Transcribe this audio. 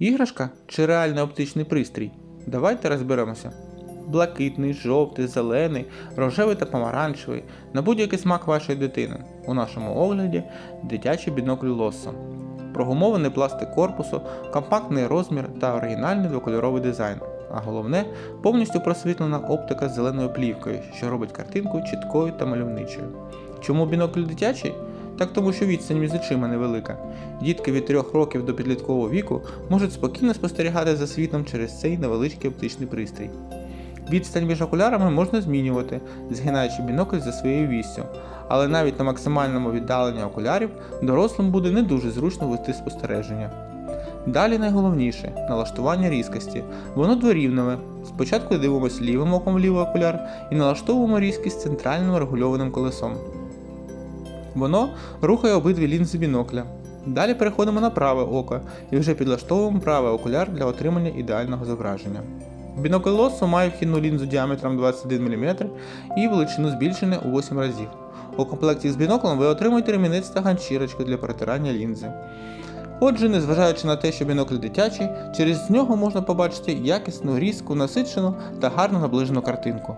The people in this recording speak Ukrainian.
Іграшка чи реальний оптичний пристрій? Давайте розберемося. Блакитний, жовтий, зелений, рожевий та помаранчевий на будь-який смак вашої дитини. У нашому огляді дитячий бінокль Лоссо. Прогумований пластик корпусу, компактний розмір та оригінальний двокольоровий дизайн. А головне повністю просвітлена оптика з зеленою плівкою, що робить картинку чіткою та мальовничою. Чому бінокль дитячий? Так тому, що відстань між очима невелика. Дітки від 3 років до підліткового віку можуть спокійно спостерігати за світом через цей невеличкий оптичний пристрій. Відстань між окулярами можна змінювати, згинаючи бінокль за своєю вістю, але навіть на максимальному віддаленні окулярів дорослим буде не дуже зручно вести спостереження. Далі найголовніше налаштування різкості. Воно дворівневе. Спочатку дивимося лівим оком в лівий окуляр і налаштовуємо різкість центральним регульованим колесом. Воно рухає обидві лінзи бінокля. Далі переходимо на праве око і вже підлаштовуємо правий окуляр для отримання ідеального зображення. Бінокль Лоссо має вхідну лінзу діаметром 21 мм і величину збільшене у 8 разів. У комплекті з біноклем ви отримаєте ремінець та ганчірочку для перетирання лінзи. Отже, незважаючи на те, що бінокль дитячий, через нього можна побачити якісну, різку, насичену та гарно наближену картинку.